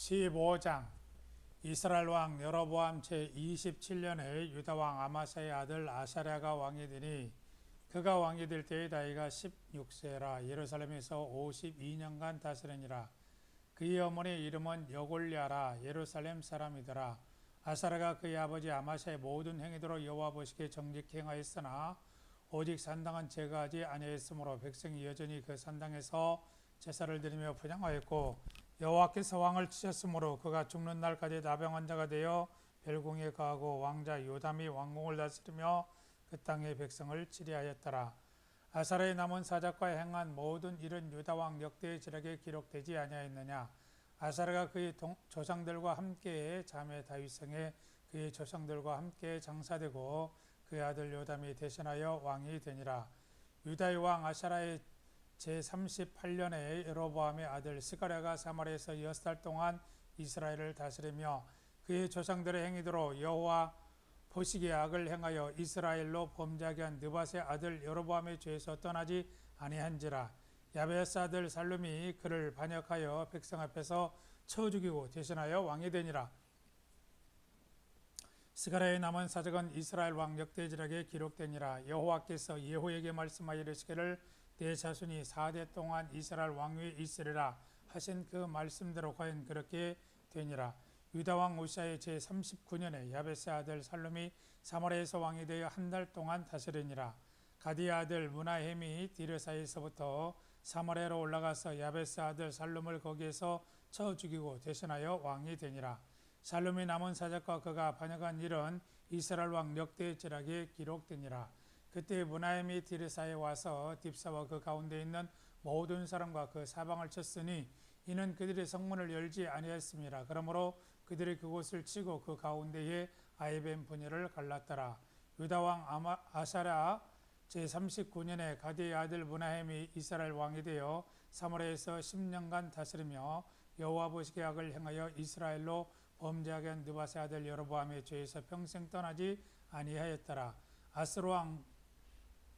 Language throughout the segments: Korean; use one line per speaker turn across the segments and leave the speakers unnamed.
15장. 이스라엘 왕 여로보암 제 27년에 유다 왕 아마사의 아들 아사랴가 왕이 되니 그가 왕이 될 때의 나이가 16세라. 예루살렘에서 52년간 다스리니라. 그의 어머니 이름은 여골랴라. 예루살렘 사람이더라. 아사랴가 그의 아버지 아마사의 모든 행위대로 여호와 보시기에 정직히 행하였으나 오직 산당은 제거하지 아니하였으므로 백성이 여전히 그 산당에서 제사를 드리며 분양하였고 여호와께서 왕을 치셨으므로 그가 죽는 날까지 나병 환자가 되어 벨궁에 거하고 왕자 요담이 왕궁을 다스리며 그 땅의 백성을 치리하였더라. 아사라의 남은 사작과 행한 모든 일은 유다 왕 역대의 지략에 기록되지 아니하였느냐. 아사라가 그의 동, 조상들과 함께 자매 다윗성에 그의 조상들과 함께 장사되고 그의 아들 요담이 대신하여 왕이 되니라. 유다의 왕 아사라의 제38년에 여로보암의 아들 스가랴가 사마리아에서 여섯 달 동안 이스라엘을 다스리며 그의 조상들의 행위대로 여호와 보시기에 악을 행하여 이스라엘로 범죄하게 한 느밧의 아들 여로보암의 죄에서 떠나지 아니한지라 야베스 아들 살룸이 그를 반역하여 백성 앞에서 쳐 죽이고 대신하여 왕이 되니라. 스가랴의 남은 사적은 이스라엘 왕 역대지락에 기록되니라. 여호와께서 예후에게 말씀하여 이르시기를 내 자손이 4대 동안 이스라엘 왕위에 있으리라 하신 그 말씀대로 과연 그렇게 되니라. 유다 왕 우시아의 제 39년에 야베스 아들 살룸이 사마리아에서 왕이 되어 한 달 동안 다스리니라. 가디 아들 문하햄이 디르사에서부터 사마리아로 올라가서 야베스 아들 살룸을 거기에서 쳐 죽이고 대신하여 왕이 되니라. 살룸이 남은 사적과 그가 반역한 일은 이스라엘 왕 역대 지락에 기록되니라 그때 문하임이 디르사에 와서 딥사와 그 가운데 있는 모든 사람과 그 사방을 쳤으니 이는 그들의 성문을 열지 아니하였습니다. 그러므로 그들이 그곳을 치고 그 가운데에 아이벤 분야를 갈랐더라. 유다 왕 아마, 아사라 제 39년에 가디의 아들 문하임이 이스라엘 왕이 되어 사마리아에서 10년간 다스리며 여호와 보시기에 악을 행하여 이스라엘로 범죄하게 한 느바세 아들 여로보암의 죄에서 평생 떠나지 아니하였더라. 아스로 왕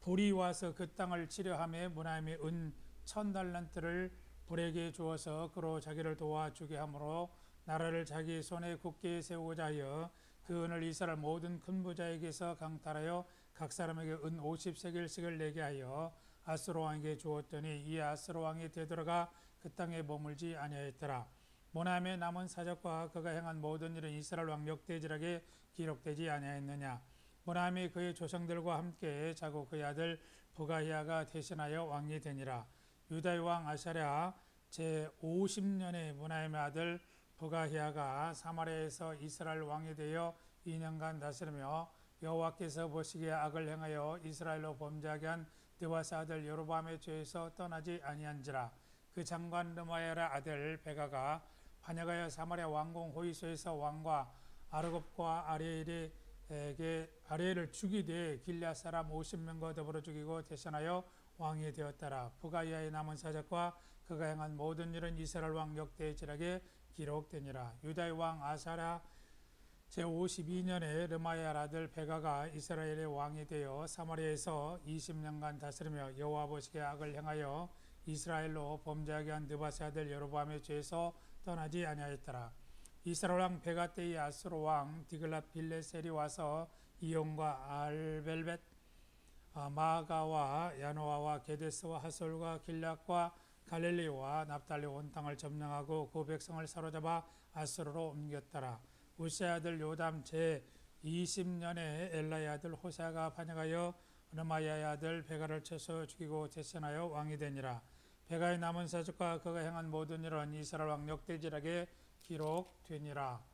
불이 와서 그 땅을 치려함에 문하임이 은 천 달란트를 불에게 주어서 그로 자기를 도와주게 하므로 나라를 자기 손에 굳게 세우고자 하여 그 은을 이스라엘 모든 큰 부자에게서 강탈하여 각 사람에게 은 50세겔씩을 내게 하여 아스로 왕에게 주었더니 이 아스로 왕이 되돌아가 그 땅에 머물지 아니하였더라. 모나임의 남은 사적과 그가 행한 모든 일은 이스라엘 왕 역대지락에 기록되지 아니하였느냐. 모나임이 그의 조상들과 함께 자고 그의 아들 부가히아가 대신하여 왕이 되니라. 유다의 왕 아샤랴 제 50년에 모나임의 아들 부가히아가 사마리아에서 이스라엘 왕이 되어 2년간 다스리며 여호와께서 보시기에 악을 행하여 이스라엘로 범죄하게 한 드와사 아들 여로밤의 죄에서 떠나지 아니한지라 그 장관 르마야라 아들 베가가 반역하여 사마리아 왕궁 호위소에서 왕과 아르곱과 아리엘 에게 아리엘을 죽이되 길앗 사람 50명과 더불어 죽이고 대신하여 왕이 되었더라. 부가이아의 남은 사적과 그가 행한 모든 일은 이스라엘 왕 역대의 지락에 기록되니라. 유다의 왕 아사라 제 52년에 르마야 아들 베가가 이스라엘의 왕이 되어 사마리아에서 20년간 다스리며 여호와 보시기에 악을 행하여 이스라엘로 범죄하게 한 느바세 아들 여로보암의 죄에서 떠나지 아니하였더라. 이스라엘 왕 베가 때의 아스로 왕 디글랏 빌레셀이 와서 이용과 알벨벳 마가와 야노아와 게데스와 하솔과 길락과 갈릴리와 납달리 온 땅을 점령하고 그 백성을 사로잡아 아스로로 옮겼더라. 우세 아들 요담 제 20년에 엘라의 아들 호사가 반역하여 르마야의 아들 베가를 쳐서 죽이고 대신하여 왕이 되니라. 베가의 남은 사적과 그가 행한 모든 일은 이스라엘 왕 역대지락에 기록되니라.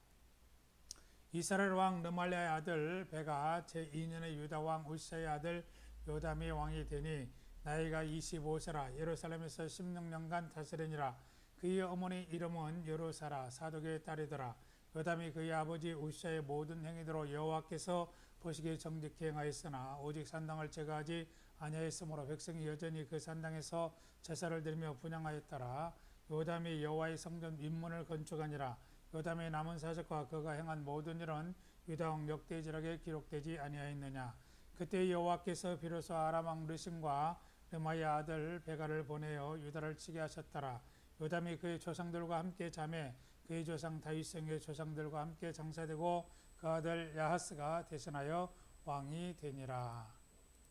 이스라엘 왕 르말랴의 아들 베가 제 2년에 유다 왕 우시아의 아들 요담이 왕이 되니 나이가 25세라 예루살렘에서 16년간 다스리니라. 그의 어머니 이름은 여루사라 사독의 딸이더라. 요담이 그의 아버지 우시아의 모든 행위대로 여호와께서 보시기에 정직히 행하였으나 오직 산당을 제거하지 아니하였으므로 백성이 여전히 그 산당에서 제사를 드리며 분양하였더라. 요담이 여호와의 성전 윗문을 건축하니라. 요담의 남은 사적과 그가 행한 모든 일은 유다 왕 역대지락에 기록되지 아니하였느냐. 그때 여호와께서 비로소 아람 왕 르심과 르마야 아들 베가를 보내어 유다를 치게 하셨더라. 요담이 그의 조상들과 함께 잠에 그의 조상 다윗성의 조상들과 함께 장사되고 그 아들 야하스가 대선하여 왕이 되니라